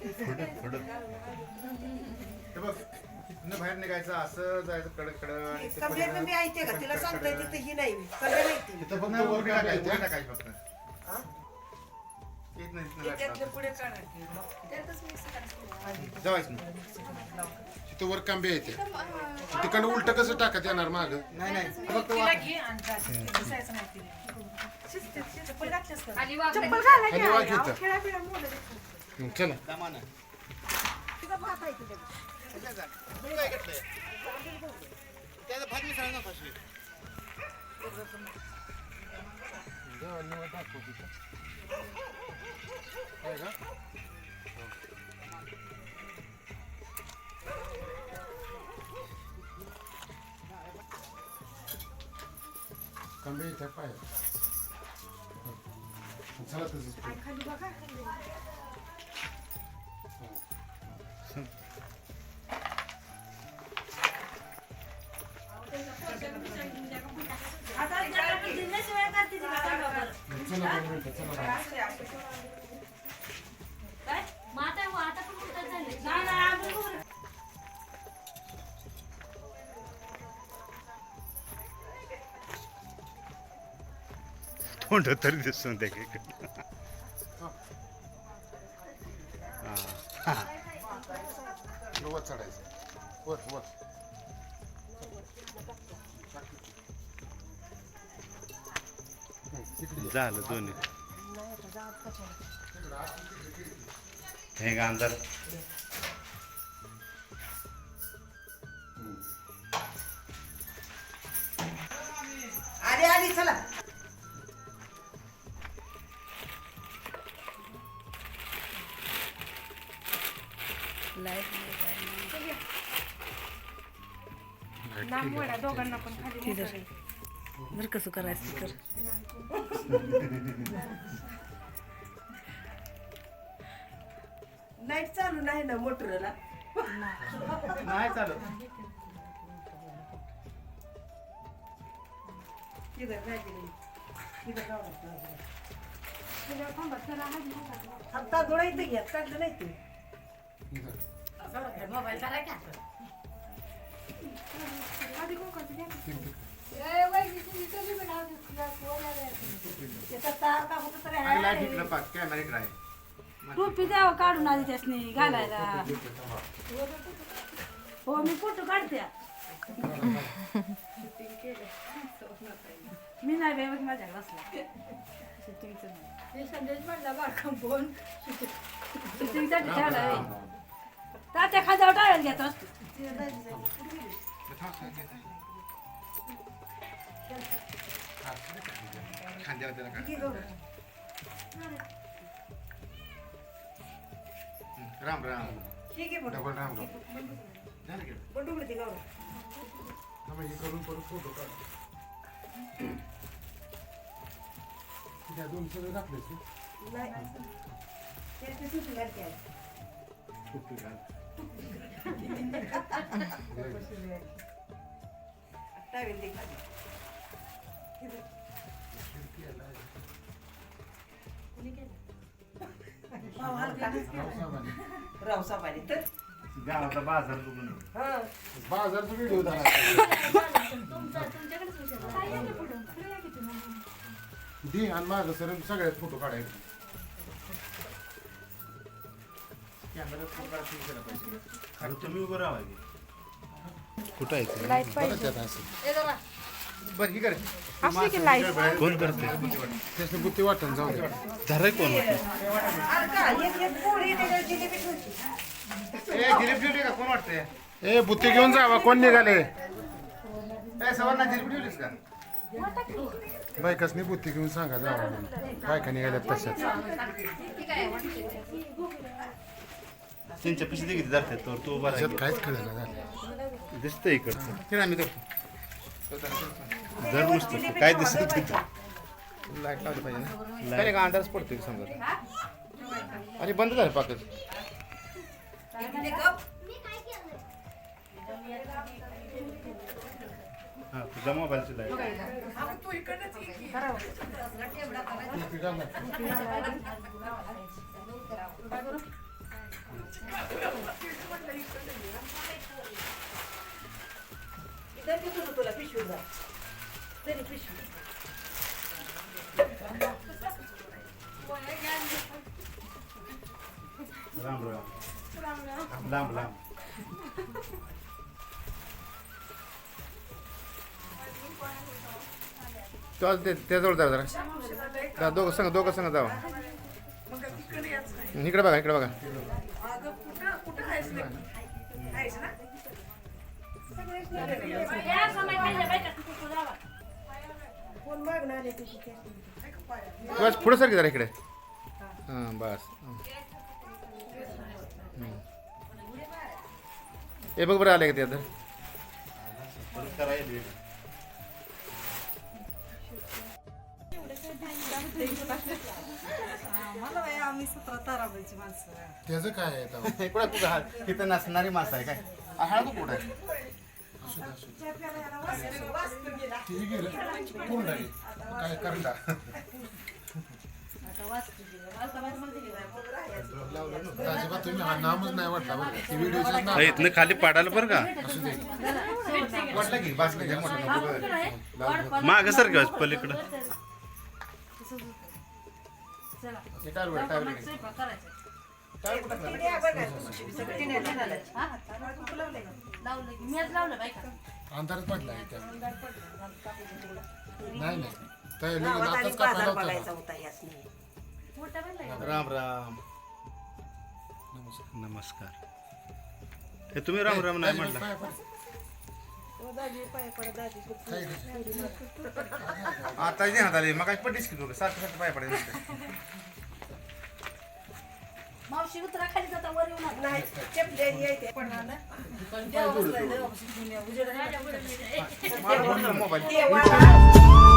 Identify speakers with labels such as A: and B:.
A: हे बघ इथनं बाहेर निघायचं असं जायचं कडक कडक आणि ते
B: कमले
A: पुढे
B: तुम्ही ऐकते का तिला सांगताय. तिथे ही नाही कमले माहिती
A: इथं फक्त वर टाकायचं वर टाकायचं फक्त
B: हा?
A: इथनं इथनं
B: त्यातलं
A: लागतं.
B: पुढे काढायचं
A: जावायचं नाही.
C: तिथं वर कांबे येते तिकडं उलट कसं टाकत येणार माग
A: नाही नाही फक्त
D: तिला
A: वा-
D: घे आणि जा. दिसायचं नाही तिला. शिस्तीत, शिस्तीत. चप्पल घातलीस का?
C: खाली वाघ येतं
D: खेळा बिळा मोडलं ते.
C: चला. कांबे येते पाय. चला तसंच
E: तोंड तरी दिसून दे की.
C: वर चढायचं.
E: झालं दोन्ही. हे अंदर
B: आली आली चला.
D: दोघांना पण खाली.
F: बरं कसं करायचं तर?
B: लाइट चालू नाही ना मोटरला?
A: नाही
B: गावात. आता डोळा इथे घ्या काढलं नाही ते?
C: इथं.
D: आधी कोकणाचं घ्या.
B: त्याचा तार का होतं तरी
A: आणि
B: लाइट.
A: इकडं पाक कॅमेरा इकडं आहे
F: टोपी द्यावं काढून आधी त्यासनी घालायला हो मी फोटो काढते मी नाही बाई बघ शूटिंगचं नाही शूटिंगसाठी ठेवला तात्या खाजावर टाळायला घेत असतो
A: खांद्यावर त्याला काढ. राम राम
B: ठीक आहे.
C: डबल राम राम
A: झालं की?
B: बंडू कुठे ते गवळण?
C: हा, करून परत फोटो काढ त्या दोन सगळे घातले
B: नाही. त्याची सुट्टी घालते आज. टावेल दे खाली. पाव हलका. रावसाहेब आले तर
E: गावाचा बाजार बघून
B: हा
C: बाजारचा व्हिडिओ झाला दे आणि माझं सर सगळ्यात फोटो काढायचे
A: कॅमेरा फोटो केला पाहिजे.
E: अरे तुम्ही उभं राहा. कुठं आहे ते?
C: त्यात असं
A: बरं ही कर.
D: असली की लाइट
E: कोण करते?
C: त्याचं बुद्धी वाटण जाऊ दे.
E: धराय कोण
A: ए जिलेबी ठेवली का? कोण वाटतंय?
C: ए बुत्ती घेऊन जावा कोण निघाले?
A: ए सवारना जिलेबी ठेवलीस का?
C: बायकासनी बुत्ती घेऊन सांगा जावा म्हणून. बायका निघाल्यात तशाच.
E: त्यांच्या पैसे किती जातात तर तू
C: त्याच्यात
E: राहा
C: काहीच कळलं झालं
E: दिसतंय इकडचं
A: फिर आम्ही धरतो.
E: जर नुसतं काय दिसत तिथं
A: लाइट लावली पाहिजे ना. काय का अंधारच पडतोय समजा? आणि बंद झालं पाकच
E: हा
C: तो ते त्याजवळ जा जरा. जा दोघं सांगा दोघं सांगा जावा. इकडे बघा इकडे बघा. बस पुढे सारखी जरा इकडे. हां बस. हे बघ बरं आले का ते आता?
D: मला बाई आम्ही सतरा ताराबाईची माणसं
C: त्याचं काय आहे आता?
A: कुठं तुझा हात इथं नसणारी मासा आहे काय? आ, कुठं आहे?
C: ते गेलं पूर्ण झाली. काय करता? अजिबात तुम्ही हा नामच नाही वाटला बरं का. ती व्हिडिओचं नाव
E: इथनं खाली पाडायला बरं का?
C: असू दे.
A: वाटलं की बास नाही मोठं
E: माग सर पलीकडं.
F: स्वयंपाक करायचा हा? लावलं की मीच लावलं बायका
C: अंधारच पडला आहे. नाही नाही त्या लगेच आताच होता
A: राम राम.
E: नमस्कार. हे तुम्ही राम राम नाही म्हटलं?
A: आता हात आले मग काय पडलीस की तुला सारखं सारखं पाय पडायचं
F: मावशी उतरा खाली जाता वर येऊन आला.
B: नाही चपलेली येते
A: मोबाईल.
B: देवाला